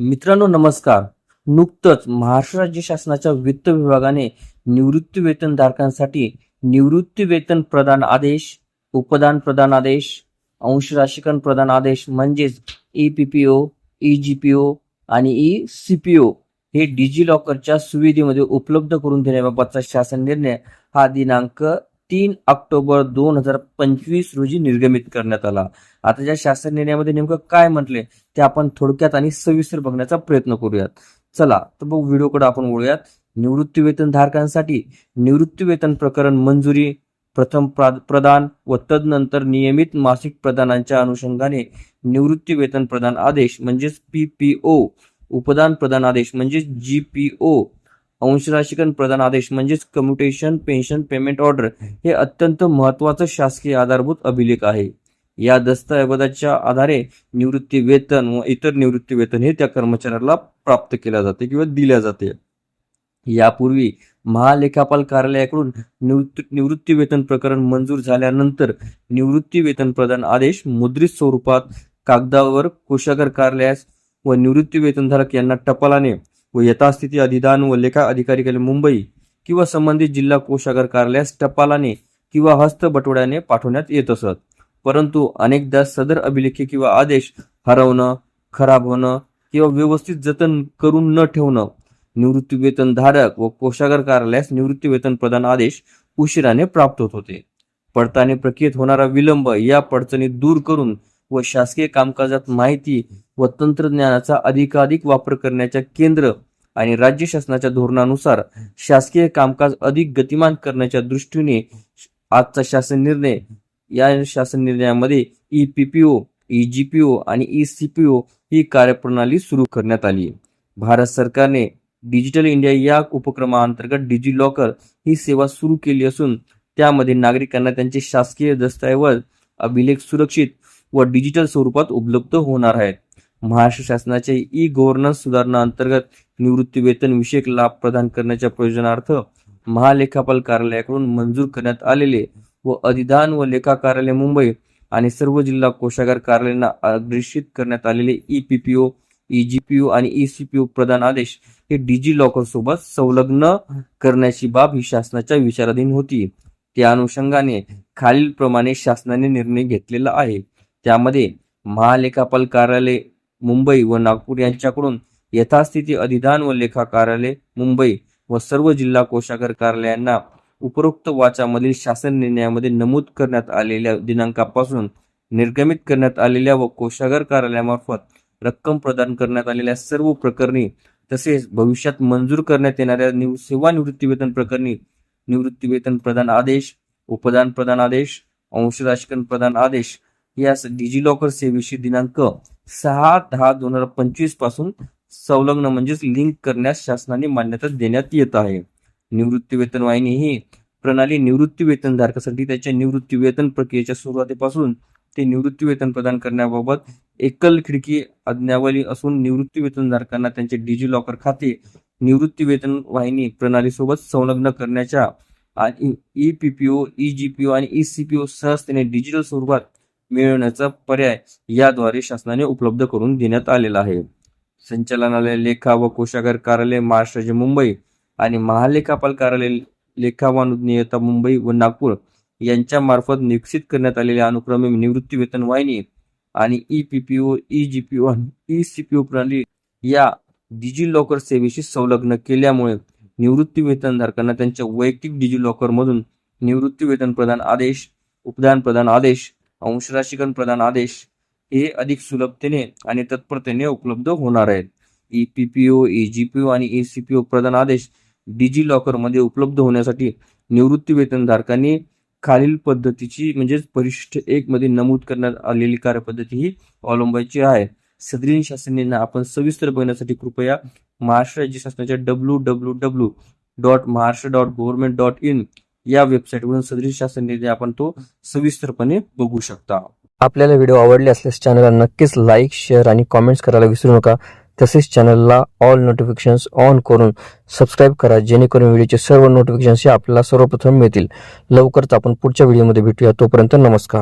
मित्रांनो नमस्कार. नुकतंच महाराष्ट्र राज्य शासनाच्या वित्त विभागाने निवृत्ती वेतनधारकांसाठी निवृत्ती वेतन प्रदान आदेश उपदान प्रदान आदेश अंश राशीकरण प्रदान आदेश म्हणजेच E P P O E G P O आणि ई सी पी ओ हे डिजी लॉकरच्या सुविधेमध्ये उपलब्ध करून देण्याबाबतचा शासन निर्णय हा दिनांक तीन ऑक्टोबर दोन हजार पंचवीस रोजी निर्गमित करण्यात आला. आता या शासन निर्णयामध्ये नेमकं काय म्हटले ते आपण थोडक्यात आणि सविस्तर बघण्याचा प्रयत्न करूयात. चला तर बघ व्हिडिओकडे आपण वळूयात. निवृत्ती वेतन धारकांसाठी निवृत्ती वेतन प्रकरण मंजुरी प्रथम प्रदान व तदनंतर नियमित मासिक प्रदानांच्या अनुषंगाने निवृत्ती वेतन प्रदान आदेश म्हणजेच पी पी ओ उपदान प्रदान आदेश म्हणजेच जी अंशराशिकन प्रदान आदेश म्हणजेच कम्युटेशन पेन्शन पेमेंट ऑर्डर हे अत्यंत महत्वाचं शासकीय आधारभूत अभिलेख आहे. या दस्तऐवजाच्या आधारे निवृत्ती वेतन व इतर निवृत्ती वेतन हे त्या कर्मचाऱ्याला प्राप्त केल्या जाते किंवा दिल्या जाते. यापूर्वी महालेखापाल कार्यालयाकडून निवृत्ती निवृत्ती वेतन प्रकरण मंजूर झाल्यानंतर निवृत्ती वेतन प्रदान आदेश मुद्रित स्वरूपात कागदावर कोशागार कार्यालयास व निवृत्ती वेतनधारक यांना टपालाने व यथास्थिती अधिदान व लेखा अधिकारी केले मुंबई किंवा संबंधित जिल्हा कोशागार कार्यालयास टपालाने किंवा हस्त बटवड्याने पाठवण्यात येत असत. परंतु अनेकदा सदर अभिलेखे किंवा आदेश हरवणं खराब होणं किंवा व्यवस्थित जतन करून न ठेवणं निवृत्ती वेतन धारक व कोशागार कार्यालयास निवृत्ती वेतन प्रदान आदेश उशिराने प्राप्त होत होते. पडताळणी प्रक्रियेत होणारा विलंब या पडचणी दूर करून व शासकीय कामकाजात माहिती व तंत्रज्ञानाचा अधिकाधिक वापर करण्याच्या केंद्र आणि राज्य शासनाच्या धोरणानुसार शासकीय कामकाज अधिक गतिमान करण्याच्या दृष्टीने आजचा शासन निर्णय या शासन निर्णयामध्ये E P P O E G P O आणि ई सी पी ओ ही कार्यप्रणाली सुरू करण्यात आली. भारत सरकारने डिजिटल इंडिया या उपक्रमाअंतर्गत डिजी लॉकर ही सेवा सुरू केली असून त्यामध्ये नागरिकांना त्यांचे शासकीय दस्तऐवज अभिलेख सुरक्षित व डिजिटल स्वरूपात उपलब्ध होणार आहेत. महाराष्ट्र शासनाच्या ई गव्हर्नन्स सुधारणा अंतर्गत निवृत्ती वेतन विषयक लाभ प्रदान करण्याच्या प्रयोजनार्थ महालेखापाल कार्यालयाकडून मंजूर करण्यात आलेले व अधिदान व लेखा कार्यालय मुंबई आणि सर्व जिल्हा कोषागार कार्यालयांना अग्रेषित करण्यात आलेले E P P O E G P O आणि ई सी पी ओ प्रदान आदेश हे डिजी लॉकर सोबत संलग्न करण्याची बाब ही शासनाच्या विचाराधीन होती. त्या अनुषंगाने खालीलप्रमाणे शासनाने निर्णय घेतलेला आहे. त्यामध्ये महालेखापाल कार्यालय मुंबई व नागपूर यांच्याकडून यथास्थिती अधिदान व लेखा कार्यालय मुंबई व सर्व जिल्हा कोशागार कार्यालयांना उपरोक्त वाचामधील शासन निर्णयामध्ये नमूद करण्यात आलेल्या दिनांकापासून निर्गमित करण्यात आलेल्या व कोशागार कार्यालयामार्फत रक्कम प्रदान करण्यात आलेल्या सर्व प्रकरणी तसेच भविष्यात मंजूर करण्यात येणाऱ्या निव सेवानिवृत्तीवेतन प्रकरणी निवृत्तीवेतन प्रदान आदेश उपदान प्रदान आदेश अंश प्रदान आदेश यास डिजिलॉकर सेवेशी दिनांक सहा दहा दोन हजार पंचवीसपासून संलग्न म्हणजेच लिंक करण्यास शासनाने मान्यता देण्यात येत आहे. निवृत्ती वेतन वाहिनी ही प्रणाली निवृत्ती वेतन धारकासाठी त्याच्या निवृत्ती वेतन प्रक्रियेच्या सुरुवातीपासून ते निवृत्ती वेतन प्रदान करण्याबाबत एकल खिडकी आज्ञावली असून निवृत्ती वेतन धारकांना त्यांचे डिजी लॉकर खाते निवृत्ती वेतन वाहिनी प्रणालीसोबत संलग्न करण्याच्या आणि E P P O E G P O आणि ई सी पी ओ सहजतेने डिजिटल स्वरूपात मिळवण्याचा पर्याय याद्वारे शासनाने उपलब्ध करून देण्यात आलेला आहे. संचालनालय लेखा व कोशागार कार्यालय महाराष्ट्र राज्य मुंबई आणि महालेखापाल कार्यालय लेखा व नियता मुंबई व नागपूर यांच्या मार्फत विकसित करण्यात आलेल्या अनुक्रमे निवृत्ती वेतन वाहिनी आणि E P P O E G P O आणि ई सी पी ओ प्रणाली या डिजी लॉकर सेवेशी संलग्न केल्यामुळे निवृत्ती वेतनधारकांना त्यांच्या वैयक्तिक डिजी लॉकर मधून निवृत्ती वेतन प्रदान आदेश उपदान प्रदान आदेश अंशराशीकरण प्रदान आदेश हे अधिक सुलभतेने आणि तत्परतेने उपलब्ध होणार आहेत. E P P O E G P O आणि ई सी पी ओ प्रदान आदेश डिजी लॉकरमध्ये उपलब्ध होण्यासाठी निवृत्ती वेतनधारकांनी खालील पद्धतीची म्हणजेच परिशिष्ट एक मध्ये नमूद करण्यात आलेली कार्यपद्धती ही अवलंबायची आहे. सदरीन शासन आपण सविस्तर बघण्यासाठी कृपया महाराष्ट्र राज्य शासनाच्या W W W dot Maharashtra dot government dot in या वेबसाईटवरून सदरी शासन निर्णय आपण तो सविस्तरपणे बघू शकता. आपल्याला व्हिडिओ आवडले असल्यास चॅनलला नक्कीच लाईक शेअर आणि कॉमेंट्स करायला विसरू नका. तसेच चॅनलला ऑल नोटिफिकेशन्स ऑन करून सबस्क्राईब करा जेणेकरून व्हिडिओचे सर्व नोटिफिकेशन्स हे आपल्याला सर्वप्रथम मिळतील. लवकरच आपण पुढच्या व्हिडिओमध्ये भेटूया. तोपर्यंत नमस्कार.